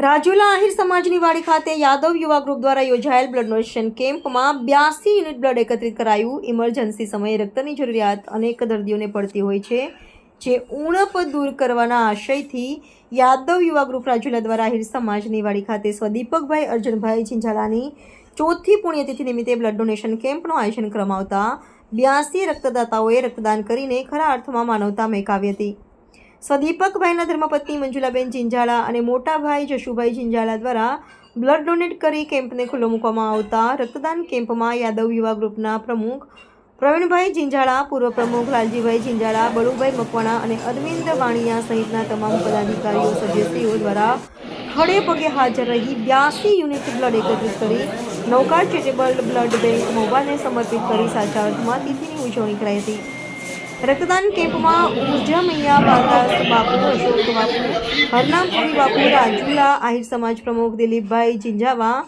રાજુલા આહિર સમાજની વાડી ખાતે યાદવ યુવા ગ્રુપ દ્વારા યોજાયેલ બ્લડ ડોનેશન કેમ્પમાં બ્યાસી યુનિટ બ્લડ એકત્રિત કરાયું. ઇમરજન્સી સમયે રક્તની જરૂરિયાત અનેક દર્દીઓને પડતી હોય છે, જે ઉણપ દૂર કરવાના આશયથી યાદવ યુવા ગ્રુપ રાજુલા દ્વારા આહિર સમાજની વાડી ખાતે સ્વદીપકભાઈ અર્જુનભાઈ ઝીંઝાલાની ચોથી પુણ્યતિથિ નિમિત્તે બ્લડ ડોનેશન કેમ્પનું આયોજન કરવામાં આવતા. બ્યાસી રક્તદાતાઓએ રક્તદાન કરીને ખરા અર્થમાં માનવતા મેકાવી હતી. સ્વદીપકભાઈના ધર્મપત્ની મંજુલાબેન ચિંજાળા અને મોટા ભાઈ જશુભાઈ ચિંજાળા દ્વારા બ્લડ ડોનેટ કરી કેમ્પને ખુલ્લો મૂકવામાં આવતા રક્તદાન કેમ્પમાં યાદવ યુવા ગ્રુપના પ્રમુખ પ્રવીણભાઈ ઝીંઝાળા પૂર્વ પ્રમુખ લાલજીભાઈ ઝીંઝાળા બળુભાઈ મકવાણા અને અરવિંદ વાણિયા સહિતના તમામ પદાધિકારીઓ સદસ્યો દ્વારા ખડે પગે હાજર રહી બ્યાસી યુનિટ બ્લડ એકત્રિત કરી નૌકા ચેરિટેબલ બ્લડ બેંક મોબાઈલને સમર્પિત કરી સાચા અર્થમાં તિથિની ઉજવણી કરાઈ હતી. રક્તદાન કેમ્પમાં ઊર્જા મૈયા બાલદાસ બાપુ અશોક બાપુ હરનામપુરી બાપુ, રાજુલા આહિર સમાજ પ્રમુખ દિલીપભાઈ ચિંજાવા,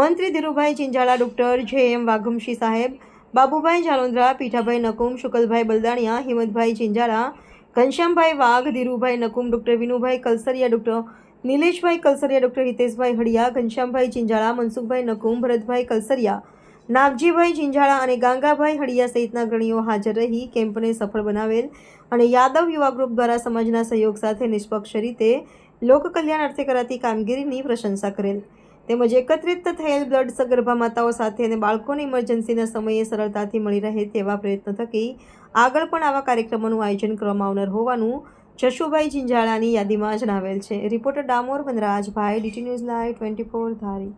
મંત્રી ધીરુભાઈ ચિંજાળા ડૉક્ટર જે એમ વાઘમશી સાહેબ, Babubhai જાલોંદ્રા, Pithabhai Nakum, શુકલભાઈ Baldania, Himmatbhai Chinjala Ghanshyambhai Vagh, Dhirubhai Nakum, doctor Vinubhai Kalsariya, doctor Nileshbhai Kalsariya, doctor Hiteshbhai Haliya Ghanshyambhai Chinjala Mansukhbhai Nakum, Bharatbhai Kalsariya Nagjibhai Jhinjhala અને ગાંગાભાઈ હળિયા સહિતના અગ્રણીઓ હાજર રહી કેમ્પને સફળ બનાવેલ અને યાદવ યુવા ગ્રુપ દ્વારા સમાજના સહયોગ સાથે નિષ્પક્ષ રીતે લોક કલ્યાણ અર્થે કરાતી કામગીરીની પ્રશંસા કરેલ. તેમજ એકત્રિત થયેલ બ્લડ સગર્ભા માતાઓ સાથે અને બાળકોને ઇમરજન્સીના સમયે સરળતાથી મળી રહે તેવા પ્રયત્નો થકી આગળ પણ આવા કાર્યક્રમોનું આયોજન કરવામાં આવનાર હોવાનું જશુભાઈ ઝીંઝાળાની યાદીમાં જણાવેલ છે. Reporter Damor Vanrajbhai, DT news live twenty four Dhari.